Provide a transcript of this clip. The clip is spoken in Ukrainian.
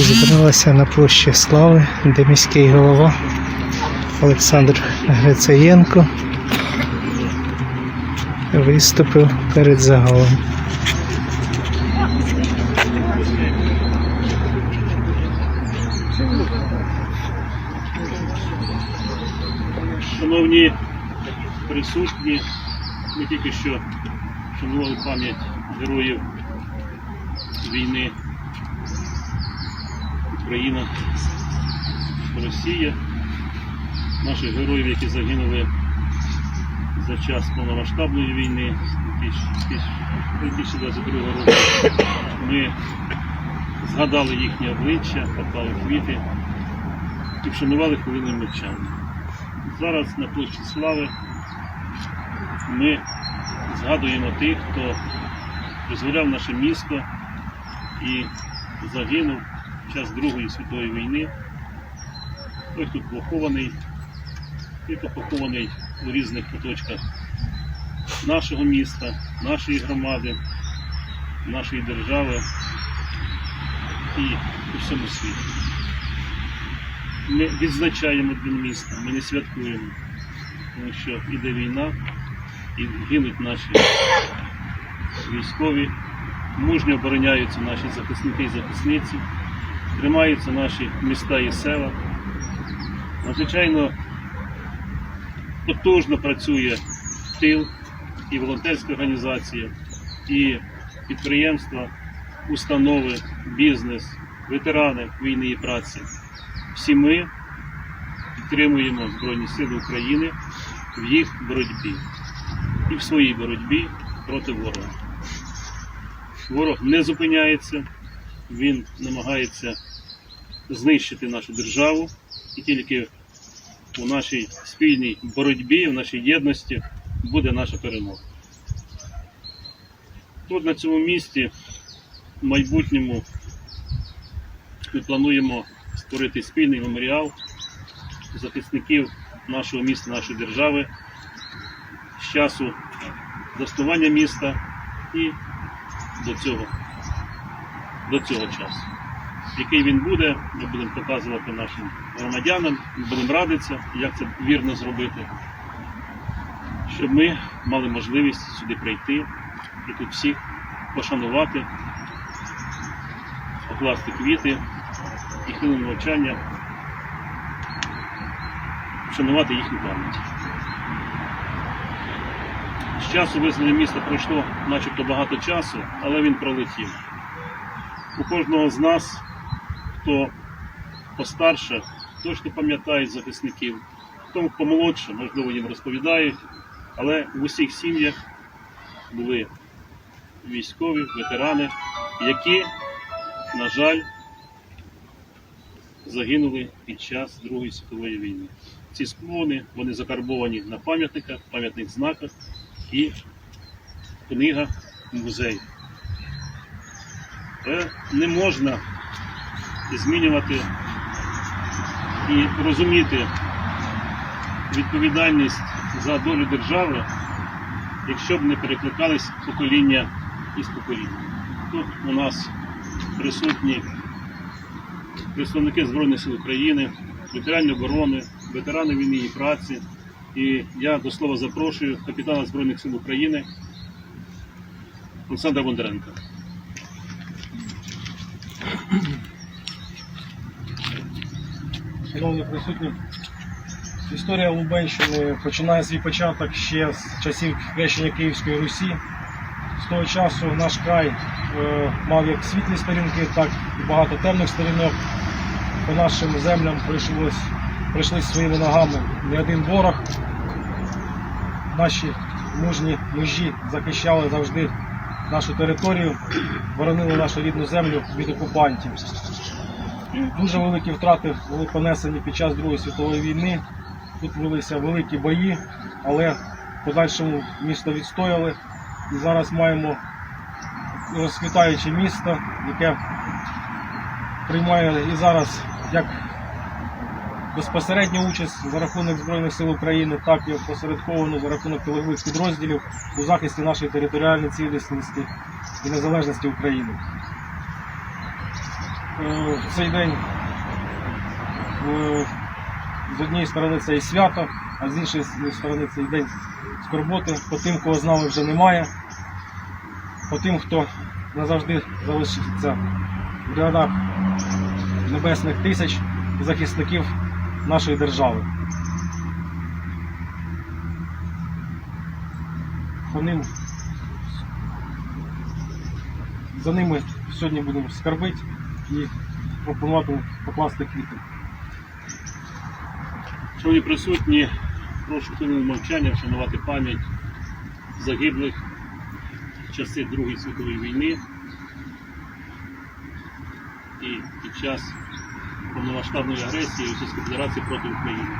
Зібралася на площі Слави, де міський голова Олександр Грицаєнко виступив перед загалом. Шановні присутні, ми тільки що шанували пам'ять героїв війни Україна, Росія, наших героїв, які загинули за час повномасштабної війни 2022 року. Ми згадали їхні обличчя, поклали квіти і вшанували хвилиною мовчання. Зараз на площі Слави ми згадуємо тих, хто визволяв наше місто і загинув під час Другої світової війни. Той, хто похований, той, хто похований у різних куточках нашого міста, нашої громади, нашої держави і у всьому світі. Ми відзначаємо День міста, ми не святкуємо, тому що іде війна і гинуть наші військові, мужньо обороняються наші захисники і захисниці, тримаються наші міста і села. Надзвичайно потужно працює тил і волонтерська організація, і підприємства, установи, бізнес, ветерани війни і праці. Всі ми підтримуємо Збройні Сили України в їх боротьбі і в своїй боротьбі проти ворога. Ворог не зупиняється, він намагається знищити нашу державу і тільки у нашій спільній боротьбі, в нашій єдності буде наша перемога. Тут на цьому місці в майбутньому ми плануємо створити спільний меморіал захисників нашого міста, нашої держави з часу заснування міста і до цього, до цього часу. Який він буде, ми будемо показувати нашим громадянам, ми будемо радитися, як це вірно зробити, щоб ми мали можливість сюди прийти і тут всіх пошанувати, покласти квіти і хвилину мовчання, вшанувати їхню пам'ять. З часу визволення міста пройшло начебто багато часу, але він пролетів. У кожного з нас, хто постарше, точно пам'ятає захисників, хто помолодше, можливо, їм розповідають, але в усіх сім'ях були військові, ветерани, які, на жаль, загинули під час Другої світової війни. Ці склони вони закарбовані на пам'ятниках, пам'ятних знаках і книгах музею. Е, Не можна змінювати і розуміти відповідальність за долю держави, якщо б не перекликались покоління із покоління. Тут у нас присутні представники Збройних сил України, ветерані оборони, ветерани війни і праці. І я до слова запрошую капітана Збройних сил України Олександра Бондаренка. Шановні присутні, історія Лубенщини починає свій початок ще з часів хрещення Київської Русі. З того часу наш край е, мав як світлі сторінки, так і багато темних сторінок. По нашим землям прийшли своїми ногами не один ворог. Наші мужні мужі захищали завжди нашу територію, боронили нашу рідну землю від окупантів. Дуже великі втрати були понесені під час Другої світової війни. Тут велися великі бої, але в подальшому місто відстояли. І зараз маємо розквітаюче місто, яке приймає і зараз як безпосередню участь за рахунок Збройних сил України, так і опосередковано за рахунок тилових підрозділів у захисті нашої територіальної цілісності і незалежності України. е, в цей день е, з однієї сторони це і свято, а з іншої сторони це і день скорботи по тим, кого з нами вже немає, по тим, хто назавжди залишиться в рядах небесних тисяч захисників нашої держави. По ним за ними сьогодні будемо скарбити і пропонувати покласти квіти. Шановні присутні, прошу хвилину мовчання вшанувати пам'ять загиблих в часи Другої світової війни і під час повномасштабної агресії Російської Федерації проти України.